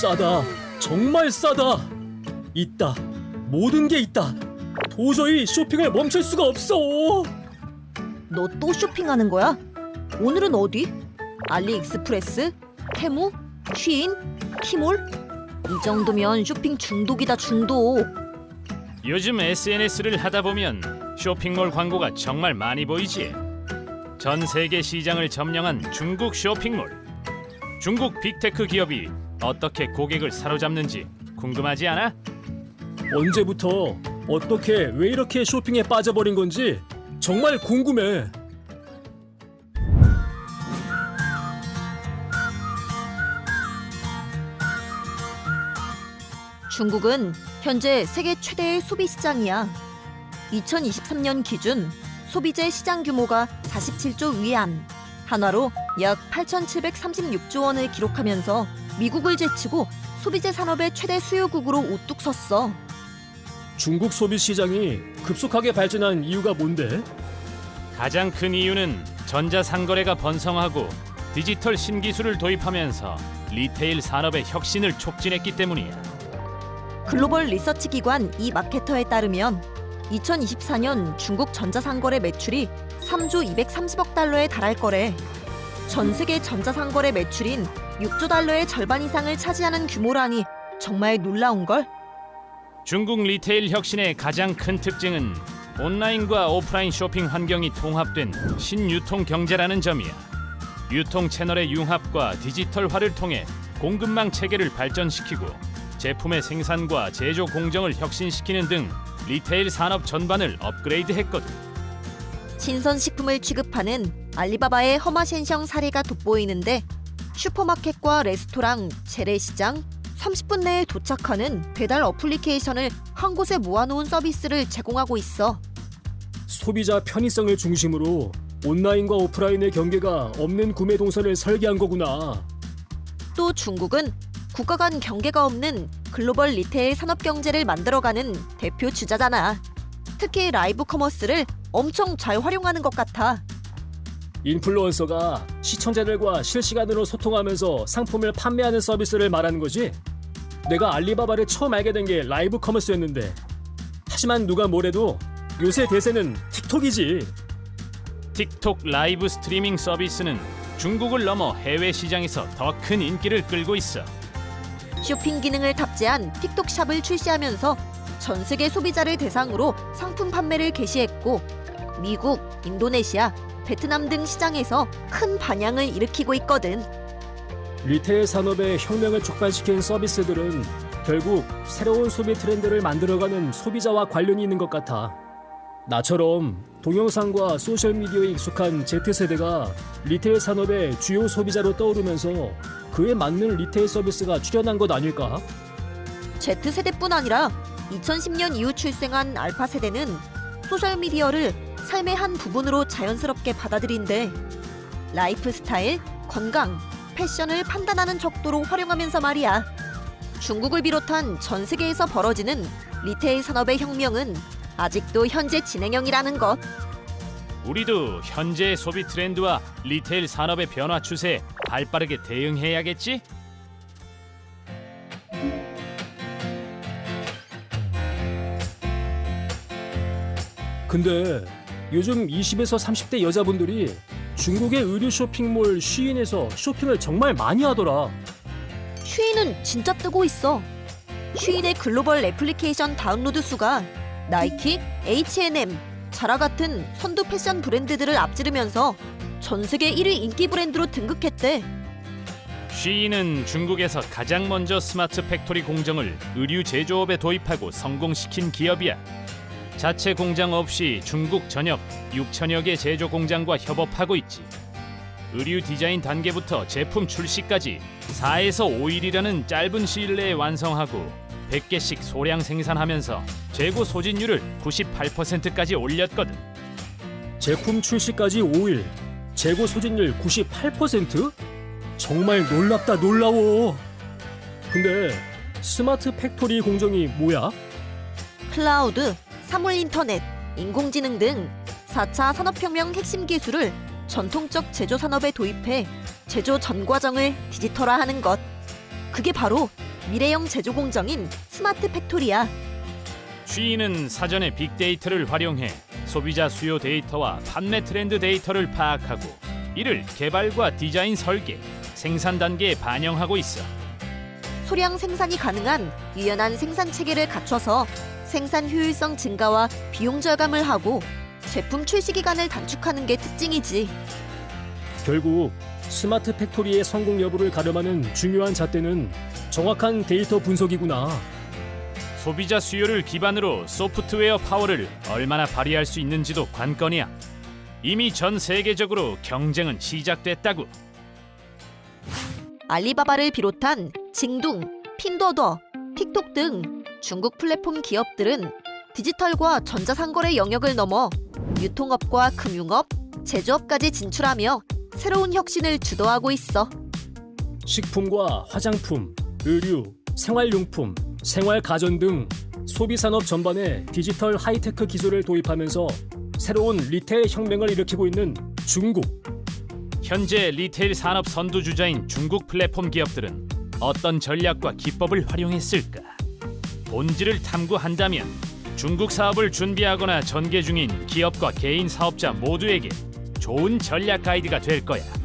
싸다. 정말 싸다. 있다. 모든 게 있다. 도저히 쇼핑을 멈출 수가 없어. 너 또 쇼핑하는 거야? 오늘은 어디? 알리익스프레스? 테무? 쉬인? 티몰? 이 정도면 쇼핑 중독이다 중독. 요즘 SNS를 하다 보면 쇼핑몰 광고가 정말 많이 보이지. 전 세계 시장을 점령한 중국 쇼핑몰. 중국 빅테크 기업이 어떻게 고객을 사로잡는지 궁금하지 않아? 언제부터 어떻게 왜 이렇게 쇼핑에 빠져버린 건지 정말 궁금해. 중국은 현재 세계 최대의 소비 시장이야. 2023년 기준 소비재 시장 규모가 47조 위안, 한화로 약 8,736조 원을 기록하면서 미국을 제치고 소비재 산업의 최대 수요국으로 우뚝 섰어. 중국 소비 시장이 급속하게 발전한 이유가 뭔데? 가장 큰 이유는 전자상거래가 번성하고 디지털 신기술을 도입하면서 리테일 산업의 혁신을 촉진했기 때문이야. 글로벌 리서치 기관 이 마케터에 따르면 2024년 중국 전자상거래 매출이 3조 230억 달러에 달할 거래. 전 세계 전자상거래 매출인 6조 달러의 절반 이상을 차지하는 규모라니 정말 놀라운 걸. 중국 리테일 혁신의 가장 큰 특징은 온라인과 오프라인 쇼핑 환경이 통합된 신유통 경제라는 점이야. 유통 채널의 융합과 디지털화를 통해 공급망 체계를 발전시키고 제품의 생산과 제조 공정을 혁신시키는 등 리테일 산업 전반을 업그레이드했거든. 신선식품을 취급하는 알리바바의 허마셴성 사례가 돋보이는데 슈퍼마켓과 레스토랑, 재래시장, 30분 내에 도착하는 배달 어플리케이션을 한 곳에 모아놓은 서비스를 제공하고 있어. 소비자 편의성을 중심으로 온라인과 오프라인의 경계가 없는 구매 동선을 설계한 거구나. 또 중국은 국가 간 경계가 없는 글로벌 리테일 산업 경제를 만들어가는 대표 주자잖아. 특히 라이브 커머스를 엄청 잘 활용하는 것 같아. 인플루언서가 시청자들과 실시간으로 소통하면서 상품을 판매하는 서비스를 말하는 거지? 내가 알리바바를 처음 알게 된 게 라이브 커머스였는데 하지만 누가 뭐래도 요새 대세는 틱톡이지 틱톡 라이브 스트리밍 서비스는 중국을 넘어 해외 시장에서 더 큰 인기를 끌고 있어. 쇼핑 기능을 탑재한 틱톡 샵을 출시하면서 전 세계 소비자를 대상으로 상품 판매를 개시했고 미국, 인도네시아, 베트남 등 시장에서 큰 반향을 일으키고 있거든. 리테일 산업의 혁명을 촉발시킨 서비스들은 결국 새로운 소비 트렌드를 만들어가는 소비자와 관련이 있는 것 같아. 나처럼 동영상과 소셜미디어에 익숙한 Z세대가 리테일 산업의 주요 소비자로 떠오르면서 그에 맞는 리테일 서비스가 출현한 것 아닐까? Z세대뿐 아니라 2010년 이후 출생한 알파 세대는 소셜 미디어를 삶의 한 부분으로 자연스럽게 받아들인대. 라이프 스타일, 건강, 패션을 판단하는 척도로 활용하면서 말이야. 중국을 비롯한 전 세계에서 벌어지는 리테일 산업의 혁명은 아직도 현재 진행형이라는 것. 우리도 현재의 소비 트렌드와 리테일 산업의 변화 추세에 발빠르게 대응해야겠지? 근데 요즘 20에서 30대 여자분들이 중국의 의류 쇼핑몰 쉬인에서 쇼핑을 정말 많이 하더라. 쉬인은 진짜 뜨고 있어. 쉬인의 글로벌 애플리케이션 다운로드 수가 나이키, H&M, 자라 같은 선두 패션 브랜드들을 앞지르면서 전 세계 1위 인기 브랜드로 등극했대. 쉬인은 중국에서 가장 먼저 스마트 팩토리 공정을 의류 제조업에 도입하고 성공시킨 기업이야. 자체 공장 없이 중국 전역 6천여 개 제조 공장과 협업하고 있지. 의류 디자인 단계부터 제품 출시까지 4에서 5일이라는 짧은 시일 내에 완성하고 100개씩 소량 생산하면서 재고 소진율을 98%까지 올렸거든. 제품 출시까지 5일, 재고 소진율 98%? 정말 놀랍다 놀라워. 근데 스마트 팩토리 공정이 뭐야? 클라우드, 사물 인터넷, 인공지능 등 4차 산업혁명 핵심 기술을 전통적 제조 산업에 도입해 제조 전 과정을 디지털화하는 것. 그 그게 바로 미래형 제조 공정인 스마트 팩토리야. 쉬인은 사전에 빅데이터를 활용해 소비자 수요 데이터와 판매 트렌드 데이터를 파악하고 이를 개발과 디자인 설계, 생산 단계에 반영하고 있어. 소량 생산이 가능한 유연한 생산 체계를 갖춰서 생산 효율성 증가와 비용 절감을 하고 제품 출시 기간을 단축하는 게 특징이지. 결국 스마트 팩토리의 성공 여부를 가름하는 중요한 잣대는 정확한 데이터 분석이구나. 소비자 수요를 기반으로 소프트웨어 파워를 얼마나 발휘할 수 있는지도 관건이야. 이미 전 세계적으로 경쟁은 시작됐다고. 알리바바를 비롯한 징둥, 핀더더, 틱톡 등 중국 플랫폼 기업들은 디지털과 전자상거래 영역을 넘어 유통업과 금융업, 제조업까지 진출하며 새로운 혁신을 주도하고 있어. 식품과 화장품, 의류, 생활용품, 생활가전 등 소비산업 전반에 디지털 하이테크 기술을 도입하면서 새로운 리테일 혁명을 일으키고 있는 중국. 현재 리테일 산업 선두주자인 중국 플랫폼 기업들은 어떤 전략과 기법을 활용했을까? 본질을 탐구한다면 중국 사업을 준비하거나 전개 중인 기업과 개인 사업자 모두에게 좋은 전략 가이드가 될 거야.